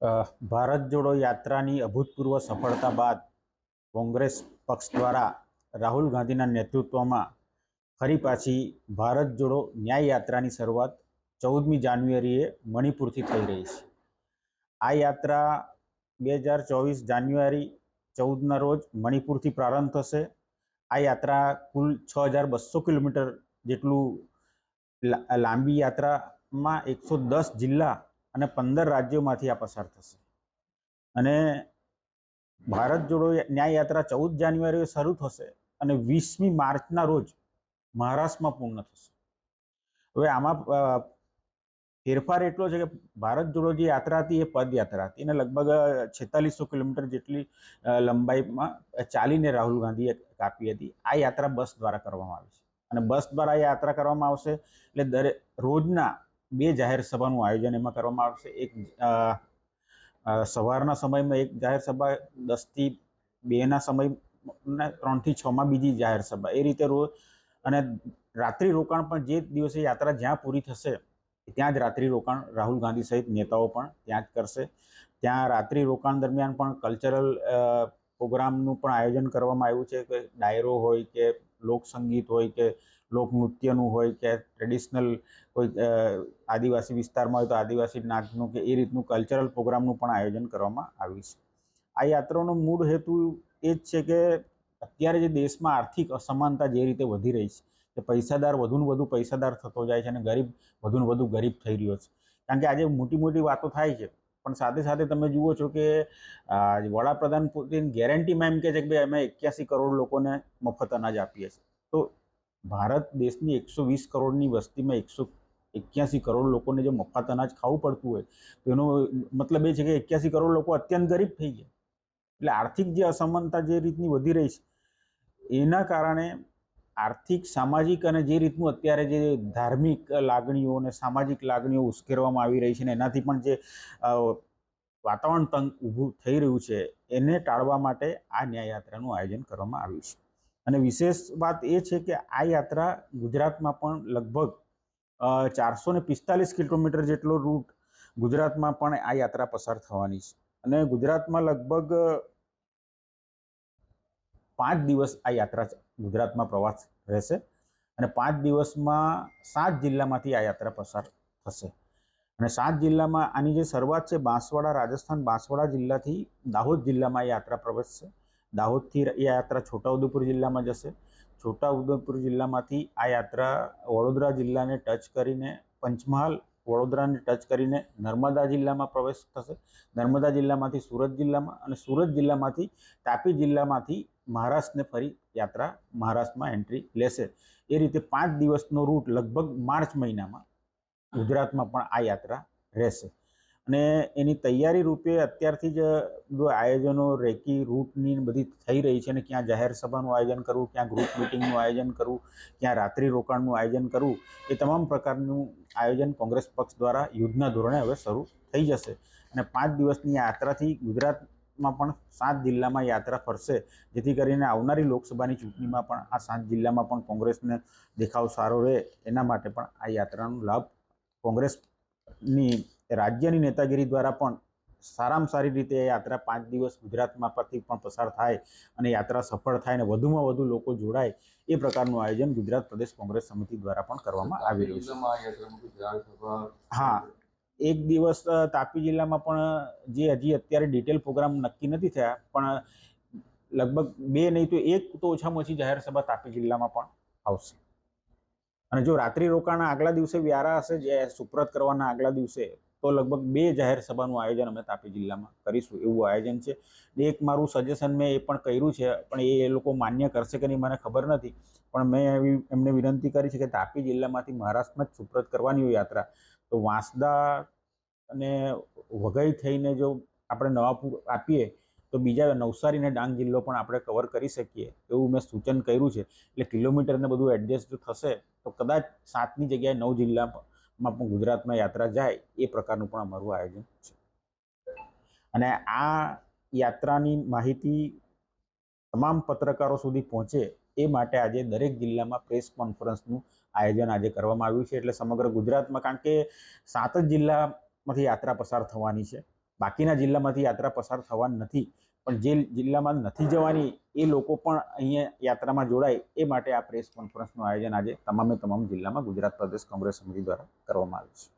ભારત જોડો યાત્રાની અભૂતપૂર્વ સફળતા બાદ કોંગ્રેસ પક્ષ દ્વારા રાહુલ ગાંધીના નેતૃત્વમાં ફરી પાછી ભારત જોડો ન્યાય યાત્રાની શરૂઆત ચૌદમી જાન્યુઆરીએ મણિપુરથી થઈ રહી છે. આ યાત્રા બે હજાર ચોવીસ જાન્યુઆરી ચૌદના રોજ મણિપુરથી પ્રારંભ થશે. આ યાત્રા કુલ છ હજાર બસો કિલોમીટર જેટલું લાંબી યાત્રામાં એકસો દસ જિલ્લા અને પંદર રાજ્યોમાંથી આ પસાર થશે. અને ભારત જોડો ન્યાય યાત્રા ચૌદ જાન્યુઆરીએ શરૂ થશે અને વીસમી માર્ચના રોજ મહારાષ્ટ્રમાં પૂર્ણ થશે. હવે આમાં ફેરફાર એટલો છે કે ભારત જોડો જે યાત્રા હતી એ પદયાત્રા હતી એને લગભગ છેતાલીસો કિલોમીટર જેટલી લંબાઈમાં ચાલીને રાહુલ ગાંધીએ કાપી હતી. આ યાત્રા બસ દ્વારા કરવામાં આવી છે. અને બસ દ્વારા યાત્રા કરવામાં આવશે એટલે દરેક રોજના બે જાહેર સભાનું આયોજન એમાં કરવામાં આવશે. એક સવારના સમયમાં એક જાહેર સભા, દસથી બેના સમય ને ત્રણથી છમાં બીજી જાહેર સભા. એ રીતે રોજ અને રાત્રિ રોકાણ પણ જે દિવસે યાત્રા જ્યાં પૂરી થશે, ત્યાં જ રાત્રિ રોકાણ રાહુલ ગાંધી સહિત નેતાઓ પણ ત્યાં જ કરશે. ત્યાં રાત્રિ રોકાણ દરમિયાન પણ કલ્ચરલ પ્રોગ્રામનું પણ આયોજન કરવામાં આવ્યું છે કે ડાયરો હોય કે લોકસંગીત હોય કે લોકનૃત્યનું હોય કે ટ્રેડિશનલ કોઈ આદિવાસી વિસ્તારમાં હોય તો આદિવાસી નાચનું કે એ રીતનું કલ્ચરલ પ્રોગ્રામનું પણ આયોજન કરવામાં આવ્યું છે. આ યાત્રાનો મૂળ હેતુ એ જ છે કે અત્યારે જે દેશમાં આર્થિક અસમાનતા જે રીતે વધી રહી છે, કે પૈસાદાર વધુ ને વધુ પૈસાદાર થતો જાય છે અને ગરીબ વધુ ને વધુ ગરીબ થઈ રહ્યો છે. કારણ કે આજે મોટી મોટી વાતો થાય છે, પણ સાથે સાથે તમે જુઓ છો કે વડાપ્રધાન પુતિન ગેરંટીમાં એમ કહે છે કે ભાઈ અમે એક્યાસી કરોડ લોકોને મફત અનાજ આપીએ છીએ. તો ભારત દેશની એકસો વીસ કરોડની વસ્તીમાં એકસો એક્યાસી કરોડ લોકોને જો મફત અનાજ ખાવું પડતું હોય, તો એનો મતલબ એ છે કે એક્યાસી કરોડ લોકો અત્યંત ગરીબ થઈ ગયા. એટલે આર્થિક જે અસમાનતા જે રીતની વધી રહી છે, એના કારણે આર્થિક, સામાજિક અને જે રીતનું અત્યારે જે ધાર્મિક લાગણીઓ અને સામાજિક લાગણીઓ ઉશ્કેરવામાં આવી રહી છે ને એનાથી પણ જે વાતાવરણ તંગ ઊભું થઈ રહ્યું છે, એને ટાળવા માટે આ ન્યાયયાત્રાનું આયોજન કરવામાં આવ્યું છે. અને વિશેષ વાત એ છે કે આ યાત્રા ગુજરાતમાં પણ લગભગ ચારસો ને પિસ્તાલીસ કિલોમીટર જેટલો રૂટ ગુજરાતમાં પણ આ યાત્રા પસાર થવાની છે. અને ગુજરાતમાં લગભગ પાંચ દિવસ આ યાત્રા ગુજરાતમાં પ્રવાસ રહેશે અને પાંચ દિવસમાં સાત જિલ્લામાંથી આ યાત્રા પસાર થશે. અને સાત જિલ્લામાં આની જે શરૂઆત છે, બાંસવાડા, રાજસ્થાન, બાંસવાડા જિલ્લાથી દાહોદ જિલ્લામાં યાત્રા પ્રવેશશે. દાહોદથી એ યાત્રા છોટાઉદેપુર જિલ્લામાં જશે છોટાઉદેપુર જિલ્લામાંથી આ યાત્રા વડોદરા જિલ્લાને ટચ કરીને પંચમહાલ, વડોદરાને ટચ કરીને નર્મદા જિલ્લામાં પ્રવેશ થશે. નર્મદા જિલ્લામાંથી સુરત જિલ્લામાં અને સુરત જિલ્લામાંથી તાપી જિલ્લામાંથી મહારાષ્ટ્રને ફરી યાત્રા મહારાષ્ટ્રમાં એન્ટ્રી લેશે. એ રીતે પાંચ દિવસનો રૂટ લગભગ માર્ચ મહિનામાં ગુજરાતમાં પણ આ યાત્રા રહેશે. અને એની તૈયારી રૂપે અત્યારથી જ બધું આયોજનો, રેકી, રૂટની બધી થઈ રહી છે અને ક્યાં જાહેર સભાનું આયોજન કરવું, ક્યાં ગ્રુપ મિટિંગનું આયોજન કરવું, ક્યાં રાત્રિ રોકાણનું આયોજન કરવું, એ તમામ પ્રકારનું આયોજન કોંગ્રેસ પક્ષ દ્વારા યુદ્ધના ધોરણે હવે શરૂ થઈ જશે. અને પાંચ દિવસની યાત્રાથી ગુજરાતમાં પણ સાત જિલ્લામાં યાત્રા ફરશે. જેથી કરીને આવનારી લોકસભાની ચૂંટણીમાં પણ આ સાત જિલ્લામાં પણ કોંગ્રેસને દેખાવ સારો રહે. એના માટે પણ આ યાત્રાનો લાભ કોંગ્રેસની રાજ્યની નેતાગીરી દ્વારા પણ સારામાં સારી રીતે યાત્રા પાંચ દિવસ ગુજરાતમાં પરથી પણ પસાર થાય અને યાત્રા સફળ થાય અને વધુમાં વધુ લોકો જોડાય એ પ્રકારનું આયોજન ગુજરાત પ્રદેશ કોંગ્રેસ સમિતિ દ્વારા પણ કરવામાં આવી રહ્યું છે. હા. એક દિવસ તાપી જિલ્લામાં પણ જે હજી અત્યારે ડિટેલ પ્રોગ્રામ નક્કી નથી થયા પણ લગભગ બે નહીં તો એક તો ઓછામાં ઓછી જાહેર સભા તાપી જિલ્લામાં પણ આવશે. અને જો રાત્રિ રોકાણ આગલા દિવસે વ્યારા હશે જે સુપ્રત કરવાના આગલા દિવસે તો લગભગ બે જાહેર સભાનું આયોજન અમે તાપી જિલ્લામાં કરીશું એવું આયોજન છે. એક મારું સજેશન મેં એ પણ કર્યું છે, પણ એ લોકો માન્ય કરશે કે નહીં મને ખબર નથી. પણ મેં એવી એમને વિનંતી કરી છે કે તાપી જિલ્લામાંથી મહારાષ્ટ્રમાં જ સુપ્રત કરવાની હોય યાત્રા. તો વાંસદા અને વઘઈ થઈને જો આપણે નવાપુર આપીએ, તો બીજા નવસારી અને ડાંગ જિલ્લો પણ આપણે કવર કરી શકીએ એવું મેં સૂચન કર્યું છે. એટલે કિલોમીટરને બધું એડજસ્ટ થશે, તો કદાચ સાતની જગ્યાએ નવ જિલ્લામાં પણ ગુજરાતમાં યાત્રા જાય એ પ્રકારનું પણ અમારું આયોજન છે. અને આ યાત્રાની માહિતી તમામ પત્રકારો સુધી પહોંચે એ માટે આજે દરેક જિલ્લામાં પ્રેસ કોન્ફરન્સનું આયોજન આજે કરવામાં આવ્યું છે એટલે સમગ્ર ગુજરાતમાં કારણ કે સાત જ જિલ્લામાંથી યાત્રા પસાર થવાની છે. બાકીના જિલ્લામાંથી યાત્રા પસાર થવાની નથી. પણ જે જિલ્લામાં નથી જવાની એ લોકો પણ અહીંયા યાત્રામાં જોડાય એ માટે આ પ્રેસ કોન્ફરન્સનું આયોજન આજે તમામે તમામ જિલ્લામાં ગુજરાત પ્રદેશ કોંગ્રેસ સમિતિ દ્વારા કરવામાં આવ્યું છે.